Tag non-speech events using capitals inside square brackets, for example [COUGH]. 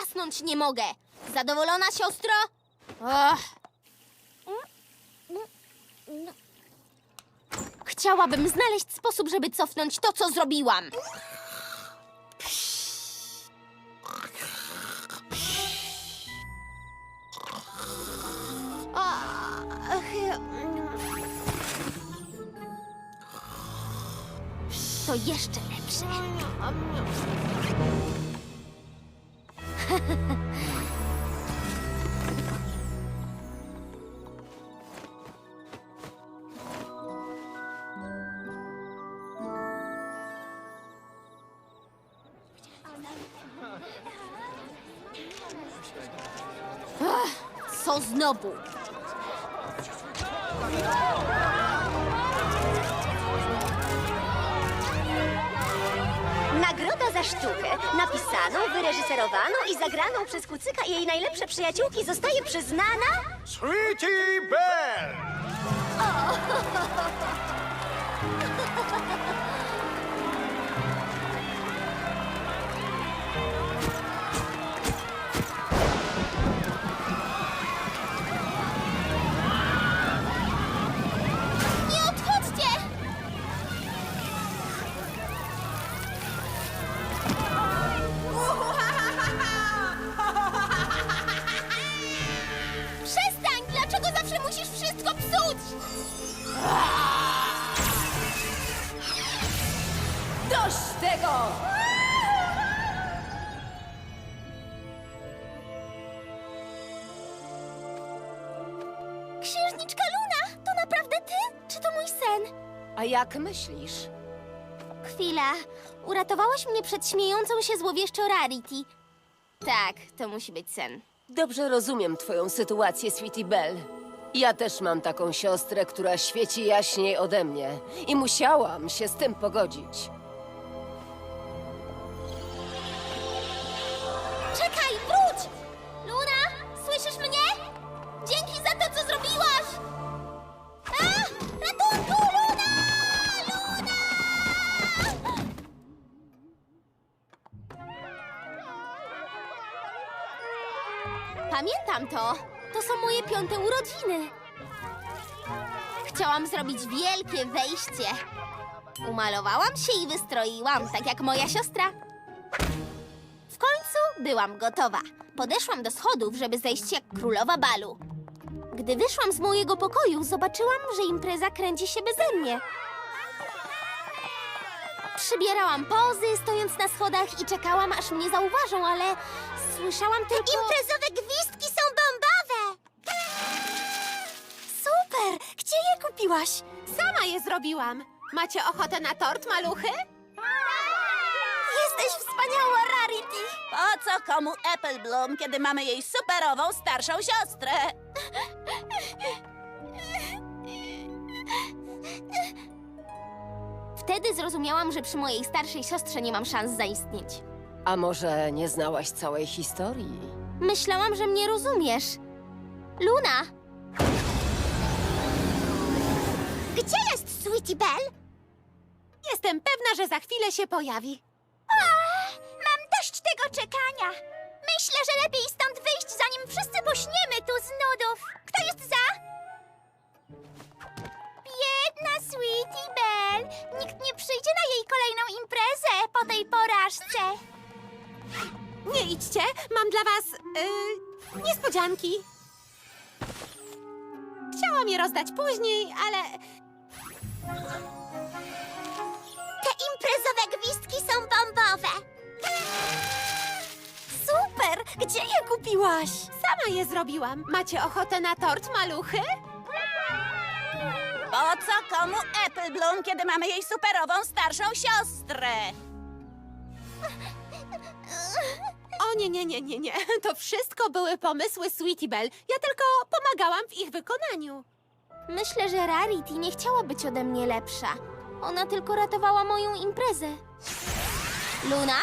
cofnąć nie mogę. Zadowolona, siostro? Och. Chciałabym znaleźć sposób, żeby cofnąć to, co zrobiłam. To jeszcze lepsze. Ach, Co? Nagroda za sztukę, napisaną, wyreżyserowaną i zagraną przez Kucyka i jej najlepsze przyjaciółki zostaje przyznana... Sweetie Belle! Nie [LAUGHS] ty? Czy to mój sen? A jak myślisz? Chwila. Uratowałaś mnie przed śmiejącą się złowieszczą Rarity. Tak, to musi być sen. Dobrze rozumiem twoją sytuację, Sweetie Belle. Ja też mam taką siostrę, która świeci jaśniej ode mnie i musiałam się z tym pogodzić. Pamiętam to. To są moje piąte urodziny. Chciałam zrobić wielkie wejście. Umalowałam się i wystroiłam, tak jak moja siostra. W końcu byłam gotowa. Podeszłam do schodów, żeby zejść jak królowa balu. Gdy wyszłam z mojego pokoju, zobaczyłam, że impreza kręci się beze mnie. Przybierałam pozy, stojąc na schodach i czekałam, aż mnie zauważą, ale słyszałam tylko... Imprezowe gwizdki są bombowe! Super! Gdzie je kupiłaś? Sama je zrobiłam. Macie ochotę na tort, maluchy? Jesteś wspaniała, Rarity! Po co komu Apple Bloom, kiedy mamy jej superową starszą siostrę? Wtedy zrozumiałam, że przy mojej starszej siostrze nie mam szans zaistnieć. A może nie znałaś całej historii? Myślałam, że mnie rozumiesz. Luna, Gdzie jest Sweetie Belle? Jestem pewna, że za chwilę się pojawi. Mam dość tego czekania. Myślę, że lepiej stąd wyjść, zanim wszyscy pośniemy tu z nudów. Kto jest za? Na jej kolejną imprezę po tej porażce. Nie idźcie, mam dla was yy, niespodzianki. Chciałam je rozdać później, ale Te imprezowe gwizdki są bombowe. Super! Gdzie je kupiłaś? sama je zrobiłam. Macie ochotę na tort, maluchy? Po co komu Apple Bloom, kiedy mamy jej superową starszą siostrę? O nie, nie, nie, nie, nie. [LAUGHS] To wszystko były pomysły Sweetie Belle. Ja tylko pomagałam w ich wykonaniu. myślę, że Rarity nie chciała być ode mnie lepsza. Ona tylko ratowała moją imprezę. Luna,